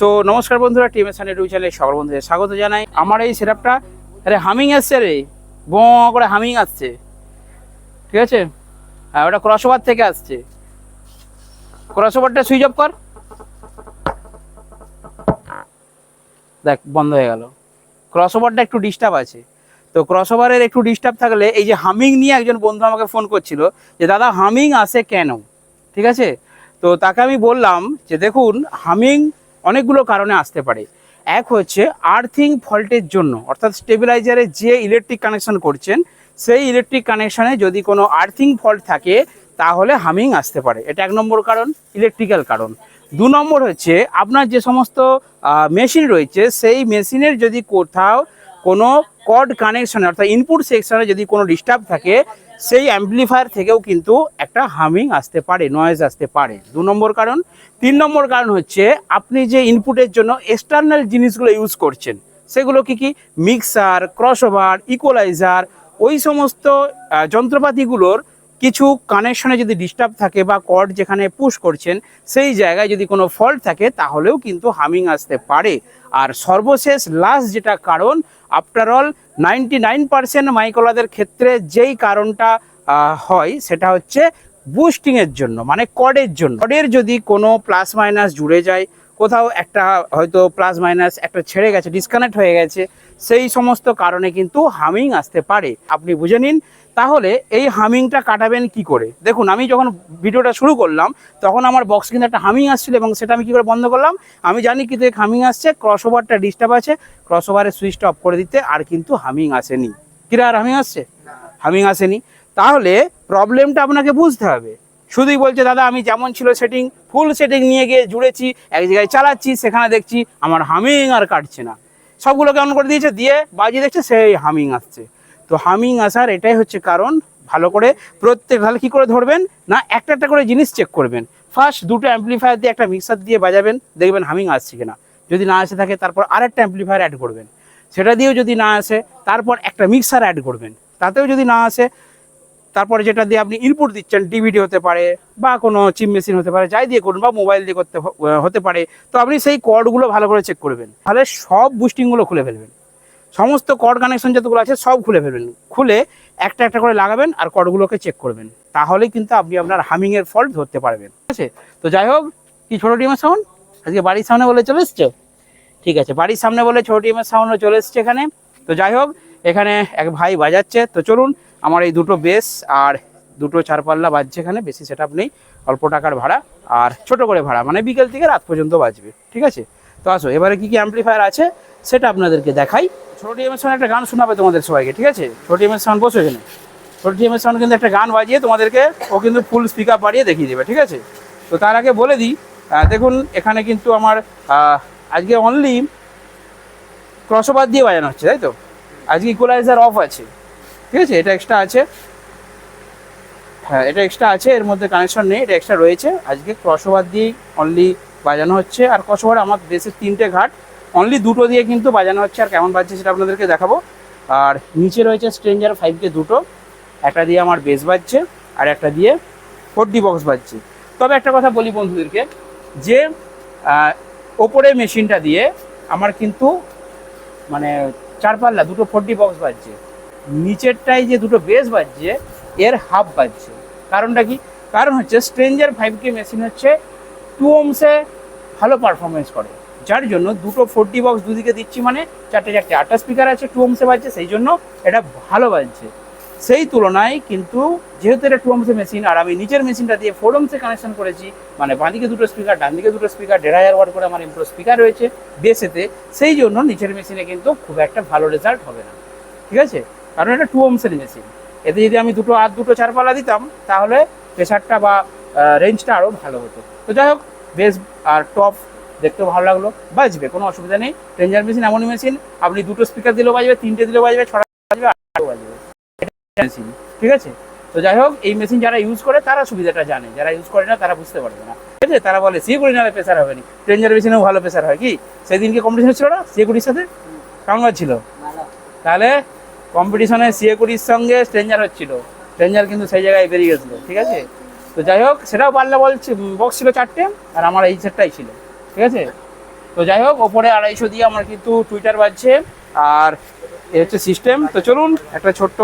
So নমস্কার বন্ধুরা team S YouTube চ্যানেলে সকল বন্ধুদের স্বাগত জানাই। আমার এই সেটআপটা আরে হামিং আসছে রে। ব, করে হামিং আসছে। ঠিক আছে? হ্যাঁ ওটা ক্রসওভার থেকে আসছে। ক্রসওভারটা সুইচ অফ কর। দেখ, বন্ধ হয়ে গেল। ক্রসওভারটা একটু ডিস্টার্ব আছে। তো ক্রসওভারের একটু ডিস্টার্ব থাকলে, এই যে হামিং নিয়ে একজন বন্ধু আমাকে ফোন করছিল যে, দাদা হামিং আসে কেন? ঠিক আছে? তো তাকে আমি বললাম যে, দেখুন হামিং অনেকগুলো কারণে আসতে পারে। এক হচ্ছে আর্থিং ফল্টের জন্য, অর্থাৎ স্টেবিলাইজারে যে ইলেকট্রিক কানেকশন করছেন, সেই ইলেকট্রিক কানেকশানে যদি কোনো আর্থিং ফল্ট থাকে, তাহলে হামিং আসতে পারে। এটা এক নম্বর কারণ, ইলেকট্রিক্যাল কারণ। দু নম্বর হচ্ছে, আপনার যে সমস্ত মেশিন রয়েছে, সেই মেশিনের যদি কোথাও কোনো কড কানেকশনে অর্থাৎ ইনপুট সেকশনে যদি কোনো ডিস্টার্ব থাকে, সেই অ্যাম্পলিফায়ার থেকেও কিন্তু একটা হামিং আসতে পারে নয়েজ আসতে পারে। দু নম্বর কারণ। তিন নম্বর কারণ হচ্ছে, আপনি যে ইনপুটের জন্য এক্সটার্নাল জিনিসগুলো ইউজ করছেন, সেগুলো কি কি? মিক্সার ক্রসওভার ইকোলাইজার ওই সমস্ত যন্ত্রপাতিগুলোর কিছু কানেকশনে যদি ডিস্টার্ব থাকে বা কর্ড যেখানে পুশ করছেন, সেই জায়গায় যদি কোনো ফল্ট থাকে, তাহলেও কিন্তু হামিং আসতে পারে। আর সর্বশেষ লাস্ট যেটা কারণ after all ninety nine percent মাইকোলাদের ক্ষেত্রে যেই কারণটা হয়, সেটা হচ্ছে বুস্টিংয়ের জন্য মানে কর্ডের জন্য। কর্ডের যদি কোনো প্লাস মাইনাস জুড়ে যায়, কোথাও একটা হয়তো প্লাস মাইনাস একটা ছেড়ে গেছে ডিসকানেক্ট হয়ে গেছে, সেই সমস্ত কারণে কিন্তু হামিং আসতে পারে। আপনি বুঝে নিন তাহলে এই হামিংটা কাটাবেন কি করে? দেখুন, আমি যখন ভিডিওটা শুরু করলাম, তখন আমার বক্স কিন্তু একটা হামিং আসছিল এবং সেটা আমি কি করে বন্ধ করলাম? আমি জানি কিন্তু এই হামিং আসছে ক্রস ওভারটা ডিস্টার্ব আছে ক্রস ওভারের সুইচটা অফ করে দিতে আর কিন্তু হামিং আসেনি। কিরা আর হামিং আসছে? হামিং আসেনি। তাহলে প্রবলেমটা আপনাকে বুঝতে হবে। শুধুই বলছে, দাদা, আমি যেমন ছিল সেটিং ফুল সেটিং নিয়ে গিয়ে জুড়েছি, এক জায়গায় চালাচ্ছি, সেখানে দেখছি আমার হামিং আর কাটছে না। সবগুলো কেমন করে দিয়েছে, দিয়ে বাজিয়ে দেখছে সেই হামিং আসছে। তো হামিং আসার এটাই হচ্ছে কারণ, ভালো করে প্রত্যেক তাহলে কী করে ধরবেন? না, একটা একটা করে জিনিস চেক করবেন। ফার্স্ট দুটো অ্যাম্পলিফায়ার দিয়ে একটা মিক্সার দিয়ে বাজাবেন, দেখবেন হামিং আসছে কিনা। যদি না আসে থাকে, তারপর আরেকটা অ্যাম্পলিফায়ার অ্যাড করবেন। সেটা দিয়েও যদি না আসে, তারপর একটা মিক্সার অ্যাড করবেন। তাতেও যদি না আসে, তারপরে যেটা দিয়ে আপনি ইনপুট দিচ্ছেন ডিভিডি হতে পারে বা কোনো চিপ মেশিন হতে পারে, যাই দিয়ে করুন বা মোবাইল দিয়ে করতে, হতে পারে, তো আপনি সেই কর্ডগুলো ভালো করে চেক করবেন। তাহলে সব বুস্টিংগুলো খুলে ফেলবেন। সমস্ত কর্ড কানেকশন যতগুলো আছে সব খুলে ফেলবেন। খুলে একটা একটা করে লাগাবেন আর কর্ডগুলোকে চেক করবেন। তাহলে কিন্তু আপনি আপনার হামিংয়ের ফল্ট ধরতে পারবেন। ঠিক আছে? তো যাই হোক, কি ছোটো টিমের সাউন্ড আজকে বাড়ির সামনে বলে চলে এসছো? ঠিক আছে, বাড়ির সামনে বলে ছোটো টিমের সাউন্ডও চলে এসছে এখানে। তো যাই হোক, এখানে এক ভাই বাজাচ্ছে। তো চলুন, আমার এই দুটো বেস আর দুটো চারপাল্লা বাজছে এখানে, বেশি সেট নেই। অল্প টাকার ভাড়া আর ছোট করে ভাড়া মানে বিকেল থেকে রাত পর্যন্ত বাজবে। ঠিক আছে? তো আসো, এবারে কি কি অ্যাম্পলিফায়ার আছে সেটা আপনাদেরকে দেখাই। ছোট টিএমের সাউন্ড একটা গান শোনাবে তোমাদের সবাইকে, ঠিক আছে? ছোট টিএমের সাউন্ড বসে এখানে ছোট টিএমের সাউন্ড কিন্তু একটা গান বাজিয়ে তোমাদেরকে ও কিন্তু ফুল স্পিকার বাড়িয়ে দেখিয়ে দেবে, ঠিক আছে? তো তার আগে বলে দিই দেখুন, এখানে কিন্তু আমার আজকে অনলি ক্রসওভার দিয়ে বাজানো হচ্ছে, তাই তো? আজকে ইকুয়ালাইজার অফ আছে, ঠিক আছে? এটা এক্সট্রা আছে। হ্যাঁ এটা এক্সট্রা আছে, এর মধ্যে কানেকশন নেই, এটা এক্সট্রা রয়েছে। আজকে ক্রসওভার দিয়েই অনলি বাজানো হচ্ছে। আর ক্রসওভার আমার দেশের তিনটে ঘাট। অনলি দুটো দিয়ে কিন্তু বাজানো হচ্ছে, আর কেমন বাজছে সেটা আপনাদেরকে দেখাবো। আর নিচে রয়েছে স্ট্রেঞ্জার ফাইভকে দুটো, একটা দিয়ে আমার বেস বাজছে, আর একটা দিয়ে ফোর ডি বক্স বাজছে। তবে একটা কথা বলি বন্ধুদেরকে, যে ওপরে মেশিনটা দিয়ে আমার কিন্তু মানে চার পাল্লা, দুটো ফোর ডি বক্স বাজছে। নিচেরটাই যে দুটো বেস বাজছে, এর হাফ বাজছে। কারণটা কি? কারণ হচ্ছে স্ট্রেঞ্জার ফাইভ কে মেশিন হচ্ছে টু ওমসে ভালো পারফরমেন্স করে। যার জন্য দুটো ফোরটি বক্স দুদিকে দিচ্ছি মানে চারটে চারটে। আটটা স্পিকার আছে টু ওমসে বাজছে, সেই জন্য এটা ভালো বাজছে। সেই তুলনায় কিন্তু যেহেতু এটা টু ওমসে মেশিন আর আমি নিচের মেশিনটা দিয়ে ফোর ওমসে কানেকশন করেছি মানে বাঁদিকে দুটো স্পিকার ডান দিকে দুটো স্পিকার দেড় হাজার ওয়াট করে আমার ইম্প্রো স্পিকার রয়েছে বেসেতে, সেই জন্য নিচের মেশিনে কিন্তু খুব একটা ভালো রেজাল্ট হবে না। ঠিক আছে? কারণ এটা টু ওমসের মেশিন এতে যদি আমি দুটো আর দুটো চারপালা দিতাম, তাহলে প্রেশারটা বা রেঞ্জটা আরও ভালো হতো। তো যাই হোক, বেস আর টপ দেখতেও ভালো লাগল। বাজবে কোনো অসুবিধা নেই। রেঞ্জার মেশিন এমনই মেশিন আপনি দুটো স্পিকার দিলেও বাজবে, তিনটে দিলেও বাজবে, ছটা বাজবে আটটাও বাজবে। মেশিন ঠিক আছে? তো যাই হোক, এই মেশিন যারা ইউজ করে, তারা সুবিধাটা জানে। যারা ইউজ করে না, তারা বুঝতে পারবে না। ঠিক আছে? তারা বলে, সি করি নাহলে প্রেশার হবে না। রেঞ্জার মেশিনেও ভালো প্রেশার হয়। কি? সেদিনকে কম্পিটিশন ছিল না? সি কুড়ির সাথে? কেমন ছিল। তাহলে কম্পিটিশনে সিএ কুড়ির সঙ্গে স্ট্রেঞ্জার হচ্ছিল। স্ট্রেঞ্জার কিন্তু সেই জায়গায় বেরিয়ে গেছিল। ঠিক আছে? তো যাই হোক, সেটাও পারলে বলছি বক্স ছিল চারটে, আর আমার এই সেটটাই ছিল। ঠিক আছে? তো যাই হোক ওপরে আড়াইশো দিয়ে আমার কিন্তু টুইটার বাজছে। আর এ হচ্ছে সিস্টেম তো চলুন একটা ছোট্ট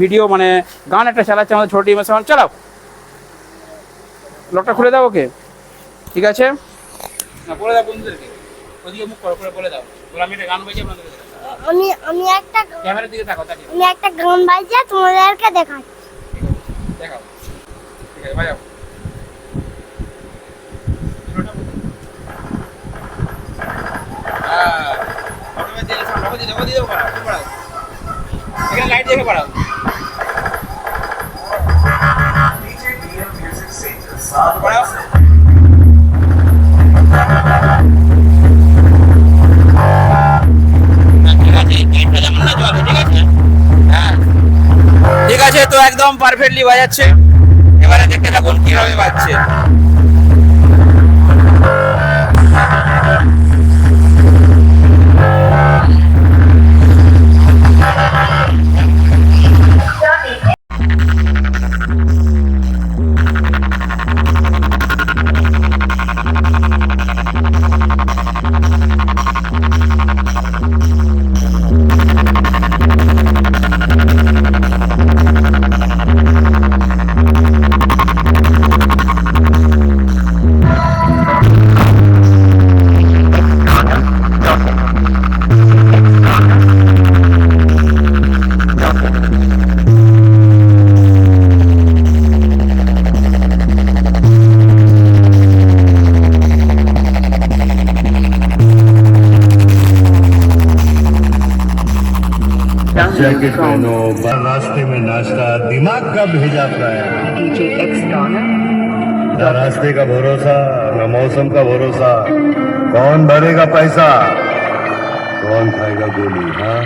ভিডিও মানে গান একটা চালাচ্ছে আমাদের ছোট টিমের সামান চালাও। লকটা খুলে দাও ওকে। ঠিক আছে? না বলে দাও বন্ধুদেরকে। ওদিকে মুখ করে করে বলে দাও। বলে আমি একটা গান বাজিয়ে আপনাদের আমি আমি একটা ক্যামেরার দিকে তাকাও তাকিয়ে। আমি একটা গান বাজিয়ে তোমাদেরকে দেখাই দেখাও। ঠিক আছে বাজাও হ্যাঁ প্রথমে দিয়ে দাও বাবু দিয়ে দাও দিয়ে দাও বাড়াও একটু বাড়াও এখানে ঠিক আছে তো একদম পারফেক্টলি বাজাচ্ছে। এবারে দেখতে থাকুন কীভাবে বাজছে। रास्ते में नाश्ता दिमाग का भेजा DJ न रास्ते का भरोसा, न मौसम का भरोसा? कौन भरेगा पैसा? कौन खाएगा गोली हाँ?